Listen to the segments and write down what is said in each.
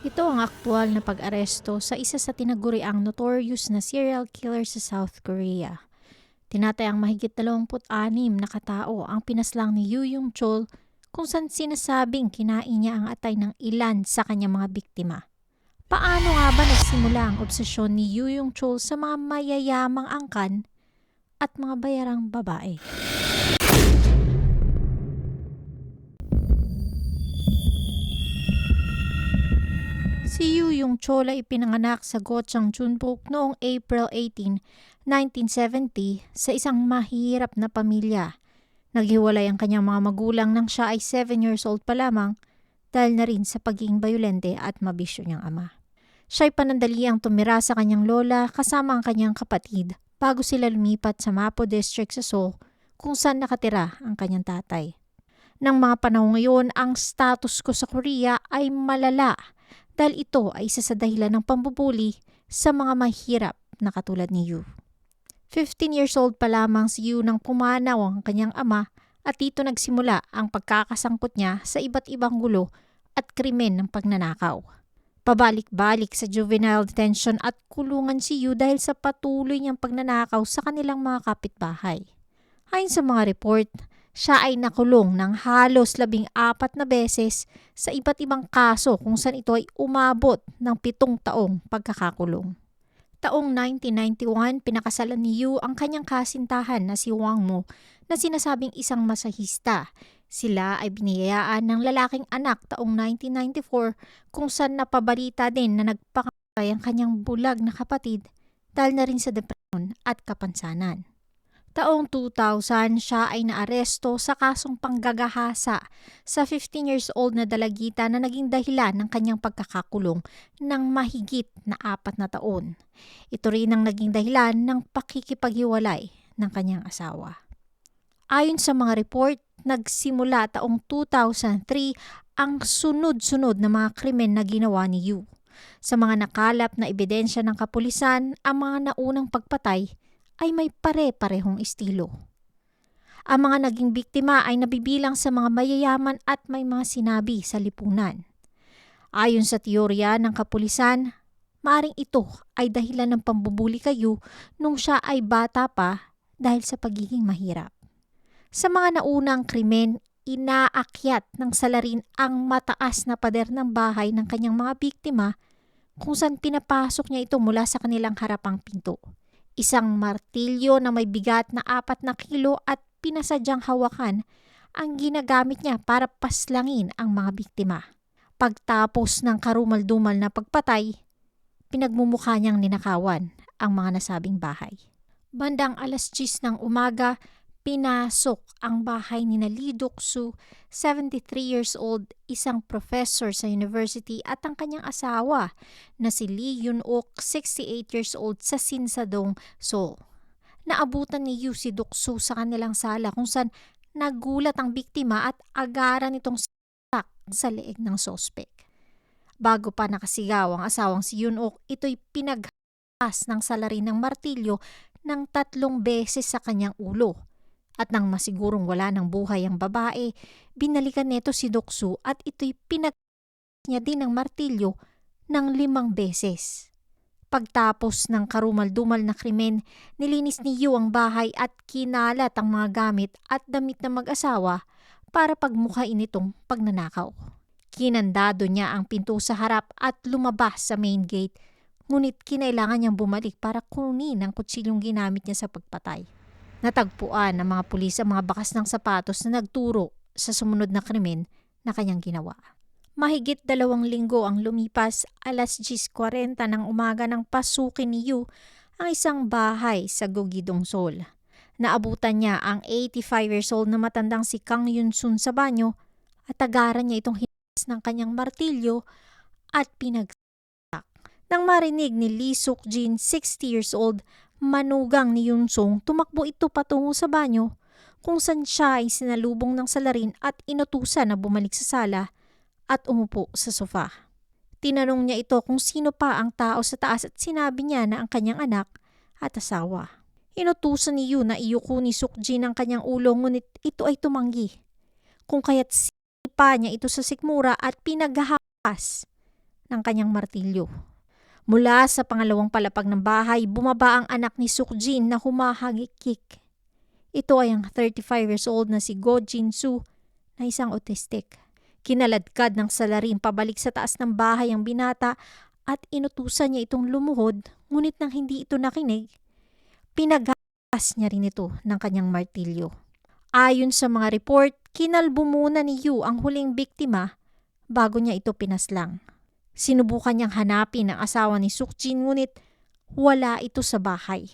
Ito ang aktual na pag-aresto sa isa sa tinaguriang notorious na serial killer sa South Korea. Tinatayang mahigit 26 na katao ang pinaslang ni Yu Yung Chol kung saan sinasabing kinain niya ang atay ng ilan sa kanyang mga biktima. Paano nga ba nagsimula ang obsesyon ni Yu Yung Chol sa mga mayayamang angkan at mga bayarang babae? Si Yu Yung Chol ay ipinanganak sa Gochang Chunpok noong April 18, 1970 sa isang mahirap na pamilya. Naghiwalay ang kanyang mga magulang nang siya ay 7 years old pa lamang dahil na rin sa pagiging bayolente at mabisyo niyang ama. Siya ay panandaliang tumira sa kanyang lola kasama ang kanyang kapatid bago sila lumipat sa Mapo District sa Seoul kung saan nakatira ang kanyang tatay. Nang mga panahon ngayon, ang status ko sa Korea ay malala dahil ito ay isa sa dahilan ng pambubuli sa mga mahirap na katulad ni Yu. 15 years old pa lamang si Yu nang pumanaw ang kanyang ama at dito nagsimula ang pagkakasangkot niya sa iba't ibang gulo at krimen ng pagnanakaw. Pabalik-balik sa juvenile detention at kulungan si Yu dahil sa patuloy niyang pagnanakaw sa kanilang mga kapitbahay. Ayon sa mga report, siya ay nakulong ng halos labing apat na beses sa iba't ibang kaso kung saan ito ay umabot ng pitong taong pagkakakulong. Taong 1991, pinakasalan ni Yu ang kanyang kasintahan na si Wang Mo na sinasabing isang masahista. Sila ay biniyayaan ng lalaking anak taong 1994 kung saan napabalita din na nagpakamatay ang kanyang bulag na kapatid dahil na rin sa depresyon at kapansanan. Taong 2000, siya ay naaresto sa kasong panggagahasa sa 15 years old na dalagita na naging dahilan ng kanyang pagkakakulong ng mahigit na apat na taon. Ito rin ang naging dahilan ng pakikipaghiwalay ng kanyang asawa. Ayon sa mga report, nagsimula taong 2003 ang sunod-sunod na mga krimen na ginawa ni Yu. Sa mga nakalap na ebidensya ng kapulisan, ang mga naunang pagpatay ay may pare-parehong estilo. Ang mga naging biktima ay nabibilang sa mga mayayaman at may mga sinabi sa lipunan. Ayon sa teorya ng kapulisan, maaring ito ay dahilan ng pambubuli kayo nung siya ay bata pa dahil sa pagiging mahirap. Sa mga naunang krimen, inaakyat ng salarin ang mataas na pader ng bahay ng kanyang mga biktima kung saan pinapasok niya ito mula sa kanilang harapang pinto isang martilyo na may bigat na apat na kilo at pinasadyang hawakan ang ginagamit niya para paslangin ang mga biktima. Pagtapos ng karumal-dumal na pagpatay, pinagmumukha niyang ninakawan ang mga nasabing bahay. Bandang alas 10 ng umaga, pinasok ang bahay ni Lee Duk-soo, 73 years old, isang professor sa university at ang kanyang asawa na si Lee Yun-ok, 68 years old sa Sinsadong, Seoul. Naabutan ni Yu si Duk-soo sa kanilang sala kung saan nagulat ang biktima at agaran itong sitak sa leeg ng sospek. Bago pa nakasigaw ang asawang si Yun-ok, ito'y pinaghakas ng salarin ng martilyo ng tatlong beses sa kanyang ulo at nang masigurong wala ng buhay ang babae, binalikan neto si Doksu at ito'y pinag niya din ng martilyo ng limang beses. Pagtapos ng karumal-dumal na krimen, nilinis ni Yu ang bahay at kinalat ang mga gamit at damit ng mag-asawa para pagmukhain itong pagnanakaw. Kinandado niya ang pinto sa harap at lumabas sa main gate, ngunit kinailangan niyang bumalik para kunin ang kutsilyong ginamit niya sa pagpatay. Natagpuan ng mga pulis ang mga bakas ng sapatos na nagturo sa sumunod na krimen na kanyang ginawa. Mahigit dalawang linggo ang lumipas, alas 10.40 ng umaga ng pasukin ni Yu ang isang bahay sa Gugidong Seoul. Naabutan niya ang 85 years old na matandang si Kang Yun-sun sa banyo at tagaran niya itong hinas ng kanyang martilyo at pinagsak. Nang marinig ni Lee Suk-jin, 60 years old, manugang ni Yunsong, tumakbo ito patungo sa banyo kung saan siya ay sinalubong ng salarin at inutusan na bumalik sa sala at umupo sa sofa. Tinanong niya ito kung sino pa ang tao sa taas at sinabi niya na ang kanyang anak at asawa. Inutusan ni Yu na iyuko ni Sukjin ang kanyang ulo ngunit ito ay tumanggi. Kung kaya't sipa niya ito sa sikmura at pinaghahapas ng kanyang martilyo. Mula sa pangalawang palapag ng bahay, bumaba ang anak ni Sukjin na humahagikik. Ito ay ang 35 years old na si Go Jin Soo na isang autistic. Kinaladkad ng salarin pabalik sa taas ng bahay ang binata at inutusan niya itong lumuhod ngunit nang hindi ito nakinig, pinagas niya rin ito ng kanyang martilyo. Ayon sa mga report, kinalbo muna ni Yu ang huling biktima bago niya ito pinaslang. Sinubukan niyang hanapin ang asawa ni Sukjin ngunit wala ito sa bahay.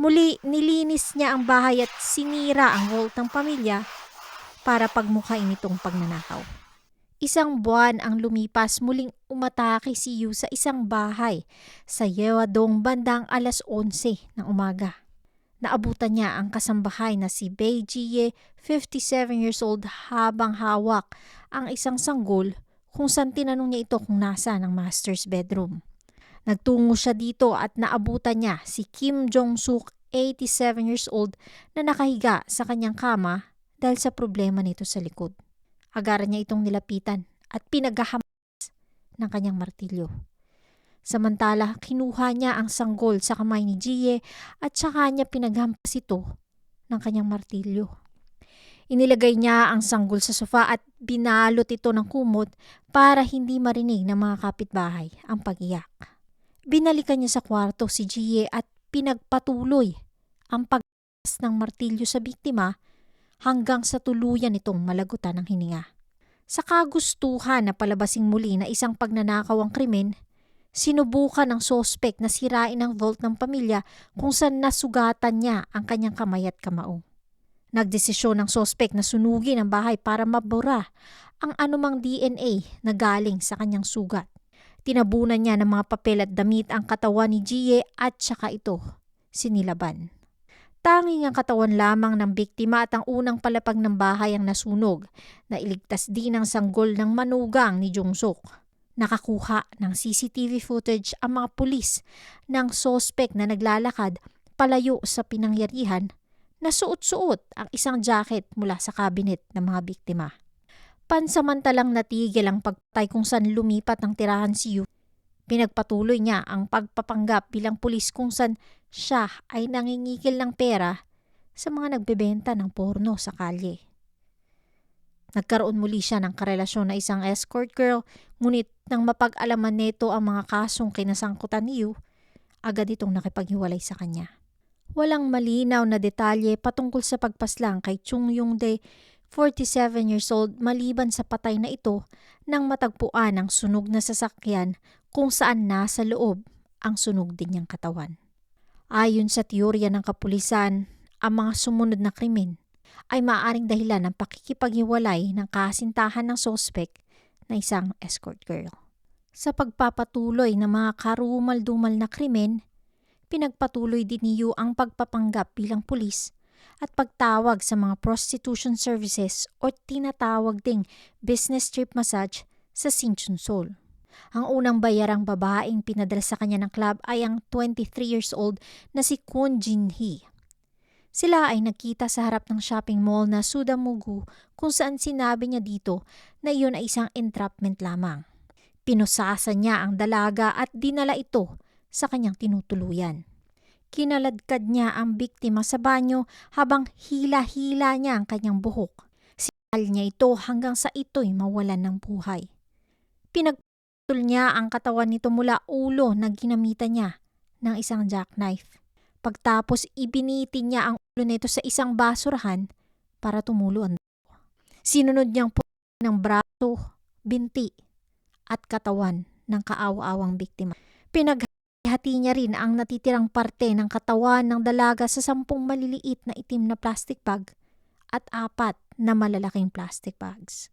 Muli, nilinis niya ang bahay at sinira ang vault ng pamilya para pagmukhain itong pagnanakaw. Isang buwan ang lumipas muling umatake si Yu sa isang bahay sa Yewadong bandang alas 11 ng umaga. Naabutan niya ang kasambahay na si Bei Jie, 57 years old habang hawak ang isang sanggol kung saan tinanong niya ito kung nasa ng master's bedroom. Nagtungo siya dito at naabutan niya si Kim Jong-suk, 87 years old, na nakahiga sa kanyang kama dahil sa problema nito sa likod. Agaran niya itong nilapitan at pinaghahamas ng kanyang martilyo. Samantala, kinuha niya ang sanggol sa kamay ni Jie at saka niya pinaghampas ito ng kanyang martilyo. Inilagay niya ang sanggol sa sofa at binalot ito ng kumot para hindi marinig ng mga kapitbahay ang pagiyak. Binalikan niya sa kwarto si Jie at pinagpatuloy ang pagkas ng martilyo sa biktima hanggang sa tuluyan itong malagutan ng hininga. Sa kagustuhan na palabasing muli na isang pagnanakaw ang krimen, sinubukan ng sospek na sirain ang vault ng pamilya kung saan nasugatan niya ang kanyang kamay at kamao. Nagdesisyon ng sospek na sunugin ang bahay para mabura ang anumang DNA na galing sa kanyang sugat. Tinabunan niya ng mga papel at damit ang katawan ni Jie at saka ito sinilaban. Tanging ang katawan lamang ng biktima at ang unang palapag ng bahay ang nasunog na iligtas din ang sanggol ng manugang ni Jungsuk. Nakakuha ng CCTV footage ang mga pulis ng sospek na naglalakad palayo sa pinangyarihan na suot-suot ang isang jacket mula sa kabinet ng mga biktima. Pansamantalang natigil ang pagtay kung saan lumipat ang tirahan si Yu. Pinagpatuloy niya ang pagpapanggap bilang pulis kung saan siya ay nangingikil ng pera sa mga nagbebenta ng porno sa kalye. Nagkaroon muli siya ng karelasyon na isang escort girl, ngunit nang mapag-alaman nito ang mga kasong kinasangkutan ni Yu, agad itong nakipaghiwalay sa kanya. Walang malinaw na detalye patungkol sa pagpaslang kay Chung Yong-dae, 47 years old maliban sa patay na ito nang matagpuan ang sunog na sasakyan kung saan nasa loob ang sunog din niyang katawan. Ayon sa teorya ng kapulisan, ang mga sumunod na krimen ay maaaring dahilan ng pakikipaghiwalay ng kasintahan ng sospek na isang escort girl. Sa pagpapatuloy ng mga karumal-dumal na krimen, pinagpatuloy din ni Yu ang pagpapanggap bilang pulis at pagtawag sa mga prostitution services o tinatawag ding business trip massage sa Sinchon Seoul. Ang unang bayarang babaeng pinadala sa kanya ng club ay ang 23 years old na si Kwon Jin Hee. Sila ay nagkita sa harap ng shopping mall na Sudamugu kung saan sinabi niya dito na iyon ay isang entrapment lamang. Pinusasa niya ang dalaga at dinala ito sa kanyang tinutuluyan. Kinaladkad niya ang biktima sa banyo habang hila-hila niya ang kanyang buhok. Sinal niya ito hanggang sa ito'y mawalan ng buhay. Pinagputol niya ang katawan nito mula ulo na ginamitan niya ng isang jackknife. Pagtapos ibinitin niya ang ulo nito sa isang basurahan para tumulo ang dugo. Sinunod niyang puto ng braso, binti at katawan ng kaawa-awang biktima. Pinag Ihati niya rin ang natitirang parte ng katawan ng dalaga sa sampung maliliit na itim na plastic bag at apat na malalaking plastic bags.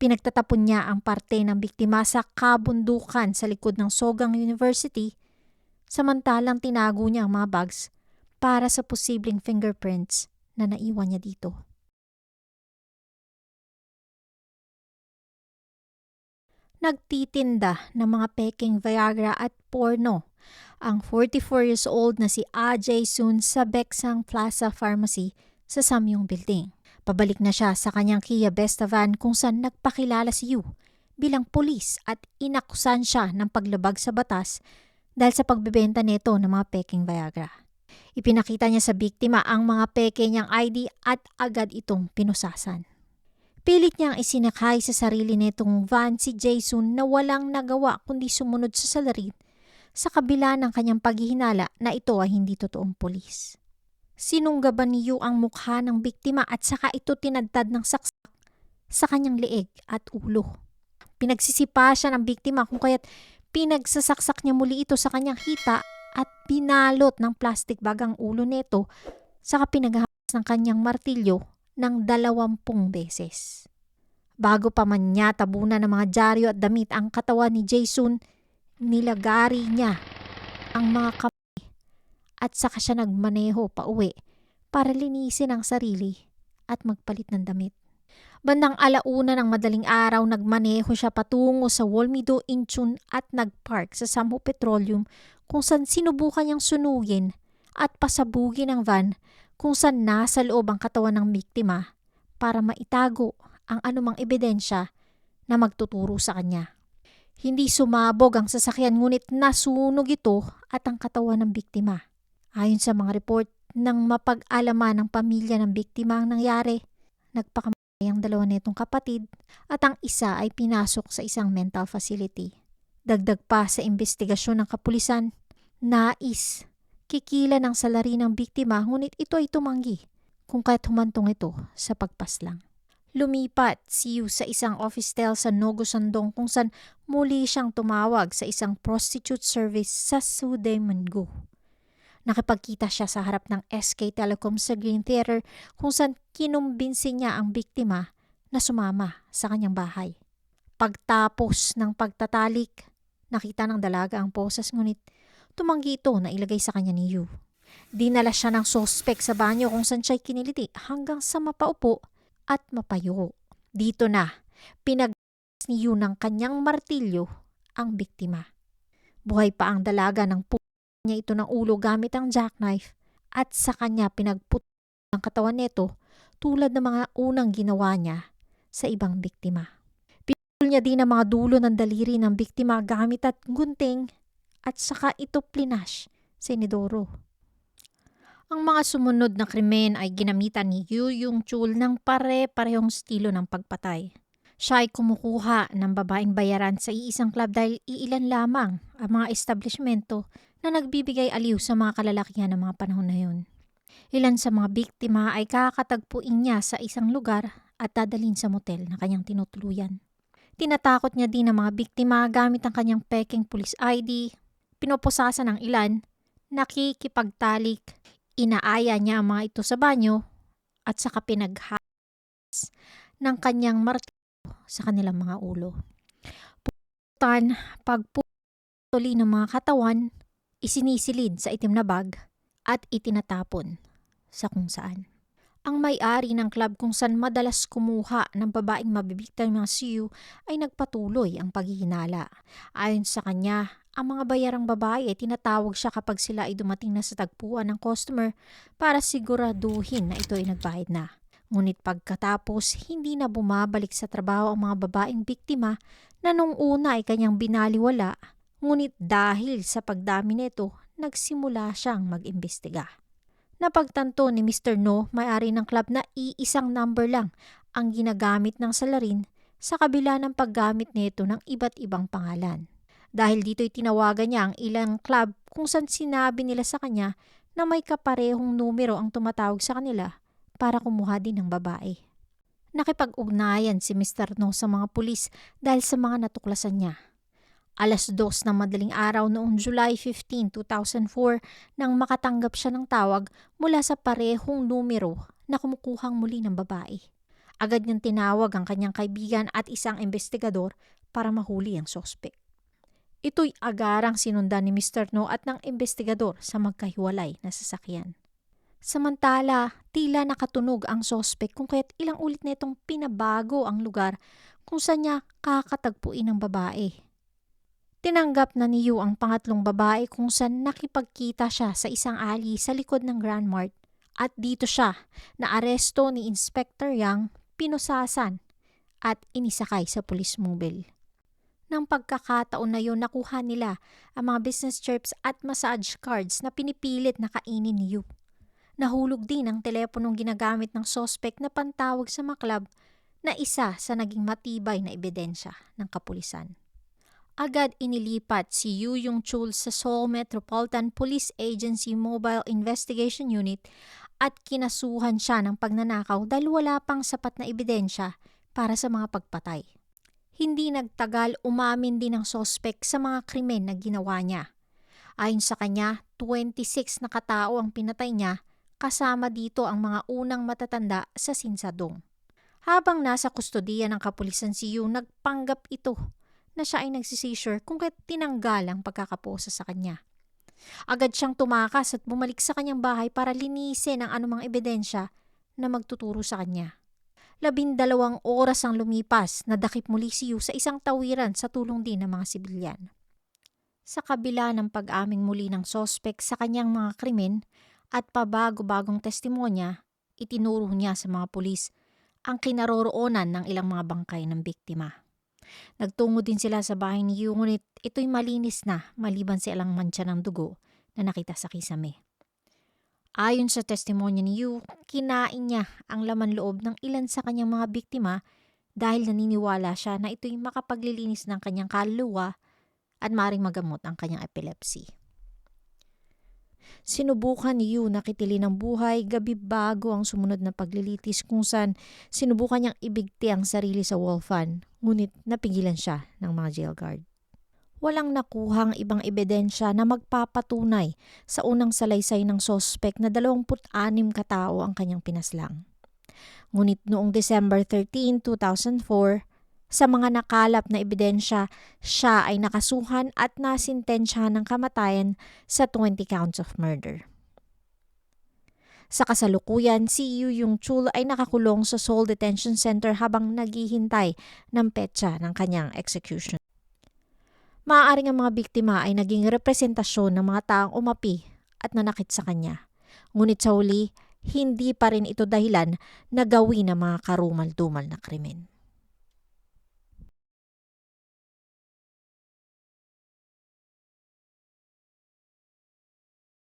Pinagtatapon niya ang parte ng biktima sa kabundukan sa likod ng Sogang University samantalang tinago niya ang mga bags para sa posibleng fingerprints na naiwan niya dito. Nagtitinda ng mga peking Viagra at porno ang 44 years old na si Ajay Soon sa Beksang Plaza Pharmacy sa Samyong Building. Pabalik na siya sa kanyang Kia Besta van kung saan nagpakilala si Yu bilang pulis at inakusan siya ng paglabag sa batas dahil sa pagbebenta nito ng mga peking Viagra. Ipinakita niya sa biktima ang mga peke niyang ID at agad itong pinusasan. Pilit niyang isinakay sa sarili nitong van si Jason na walang nagawa kundi sumunod sa salarin sa kabila ng kanyang paghihinala na ito ay hindi totoong pulis. Sinunggaban ni Yu ang mukha ng biktima at saka ito tinadtad ng saksak sa kanyang leeg at ulo. Pinagsisipa siya ng biktima kung kaya't pinagsasaksak niya muli ito sa kanyang hita at binalot ng plastic bag ang ulo nito saka pinaghamas ng kanyang martilyo ng dalawampung beses. Bago pa man niya tabunan ng mga dyaryo at damit ang katawan ni Jason, nilagari niya ang mga kamay at saka siya nagmaneho pa uwi para linisin ang sarili at magpalit ng damit. Bandang alauna ng madaling araw, nagmaneho siya patungo sa Wolmido Incheon at nagpark sa Samho Petroleum kung saan sinubukan niyang sunugin at pasabugin ang van kung saan nasa loob ang katawan ng biktima para maitago ang anumang ebidensya na magtuturo sa kanya. Hindi sumabog ang sasakyan ngunit nasunog ito at ang katawan ng biktima. Ayon sa mga report ng mapag-alaman ng pamilya ng biktima ang nangyari, nagpakamatay ang dalawa nitong kapatid at ang isa ay pinasok sa isang mental facility. Dagdag pa sa investigasyon ng kapulisan, nais kikila ng salari ng biktima ngunit ito ay tumanggi kung kahit humantong ito sa pagpaslang. Lumipat si Yu sa isang office tel sa Nogo Sandong kung saan muli siyang tumawag sa isang prostitute service sa Sudemango. Nakipagkita siya sa harap ng SK Telecom sa Green Theater kung saan kinumbinsi niya ang biktima na sumama sa kanyang bahay. Pagtapos ng pagtatalik, nakita ng dalaga ang poses ngunit tumanggi ito na ilagay sa kanya ni Yu. Dinala siya ng sospek sa banyo kung saan siya'y kiniliti hanggang sa mapaupo at mapayo. Dito na, pinag ni Yu ng kanyang martilyo ang biktima. Buhay pa ang dalaga ng pu niya ito ng ulo gamit ang jackknife at sa kanya pinagput ang katawan nito tulad ng mga unang ginawa niya sa ibang biktima. Pinul niya din ang mga dulo ng daliri ng biktima gamit at gunting at saka ito plinash sa inidoro. Ang mga sumunod na krimen ay ginamitan ni Yu Yung Chul ng pare-parehong estilo ng pagpatay. Siya ay kumukuha ng babaeng bayaran sa iisang club dahil iilan lamang ang mga establishmento na nagbibigay aliw sa mga kalalakihan ng mga panahon na yun. Ilan sa mga biktima ay kakatagpuin niya sa isang lugar at dadalhin sa motel na kanyang tinutuluyan. Tinatakot niya din ang mga biktima gamit ang kanyang peking police ID, pinoposasan ng ilan, nakikipagtalik, inaaya niya ang mga ito sa banyo, at saka pinaghas ng kanyang martilyo sa kanilang mga ulo. Putan, pagputuli ng mga katawan, isinisilid sa itim na bag at itinatapon sa kung saan. Ang may-ari ng club kung saan madalas kumuha ng babaeng mabibiktima si Yu ay nagpatuloy ang paghihinala. Ayon sa kanya, ang mga bayarang babae ay tinatawag siya kapag sila ay dumating na sa tagpuan ng customer para siguraduhin na ito ay nagbayad na. Ngunit pagkatapos, hindi na bumabalik sa trabaho ang mga babaeng biktima na nung una ay kanyang binaliwala, ngunit dahil sa pagdami nito, nagsimula siyang mag-imbestiga. Napagtanto ni Mr. No, may-ari ng club na iisang number lang ang ginagamit ng salarin sa kabila ng paggamit nito ng iba't ibang pangalan. Dahil dito'y tinawagan niya ang ilang club kung saan sinabi nila sa kanya na may kaparehong numero ang tumatawag sa kanila para kumuha din ng babae. Nakipag-ugnayan si Mr. No sa mga pulis dahil sa mga natuklasan niya. Alas dos ng madaling araw noong July 15, 2004 nang makatanggap siya ng tawag mula sa parehong numero na kumukuhang muli ng babae. Agad niyang tinawag ang kanyang kaibigan at isang investigador para mahuli ang sospek. Ito'y agarang sinundan ni Mr. No at ng investigador sa magkahiwalay na sasakyan. Samantala, tila nakatunog ang sospek kung kaya't ilang ulit na itong pinabago ang lugar kung saan niya kakatagpuin ng babae. Tinanggap na ni Yu ang pangatlong babae kung saan nakipagkita siya sa isang alley sa likod ng Grand Mart at dito siya na aresto ni Inspector Yang, pinusasan at inisakay sa police mobile. Nang pagkakataon na yun, nakuha nila ang mga business trips at massage cards na pinipilit na kainin ni Yu. Nahulog din ang teleponong ginagamit ng sospek na pantawag sa maklab na isa sa naging matibay na ebidensya ng kapulisan. Agad inilipat si Yu Yung Chul sa Seoul Metropolitan Police Agency Mobile Investigation Unit at kinasuhan siya ng pagnanakaw dahil wala pang sapat na ebidensya para sa mga pagpatay. Hindi nagtagal umamin din ang sospek sa mga krimen na ginawa niya. Ayon sa kanya, 26 na katao ang pinatay niya kasama dito ang mga unang matatanda sa Sinsadong. Habang nasa kustodiya ng kapulisan si Yu, nagpanggap ito na siya ay nagsisisure kung kaya't tinanggal ang pagkakaposa sa kanya. Agad siyang tumakas at bumalik sa kanyang bahay para linisin ang anumang ebidensya na magtuturo sa kanya. Labindalawang oras ang lumipas na dakip muli si Yu sa isang tawiran sa tulong din ng mga sibilyan. Sa kabila ng pag-aming muli ng sospek sa kanyang mga krimen at pabago-bagong testimonya, itinuro niya sa mga pulis ang kinaroroonan ng ilang mga bangkay ng biktima. Nagtungo din sila sa bahay ni Yu ngunit ito'y malinis na maliban sa ilang mantsa ng dugo na nakita sa kisame. Ayon sa testimonya ni Yu, kinain niya ang laman loob ng ilan sa kanyang mga biktima dahil naniniwala siya na ito'y makapaglilinis ng kanyang kaluluwa at maring magamot ang kanyang epilepsy. Sinubukan ni Yu na kitili ng buhay gabi bago ang sumunod na paglilitis kung saan sinubukan niyang ibigti ang sarili sa wall fan, ngunit napigilan siya ng mga jail guard. Walang nakuhang ibang ebidensya na magpapatunay sa unang salaysay ng sospek na 26 katao ang kanyang pinaslang. Ngunit noong December 13, 2004, sa mga nakalap na ebidensya, siya ay nakasuhan at nasintensyahan ng kamatayan sa 20 counts of murder. Sa kasalukuyan, si Yu Yung Chul ay nakakulong sa Seoul Detention Center habang naghihintay ng petsa ng kanyang execution. Maaaring ang mga biktima ay naging representasyon ng mga taong umapi at nanakit sa kanya. Ngunit sa huli, hindi pa rin ito dahilan na gawin ng mga karumal-dumal na krimen.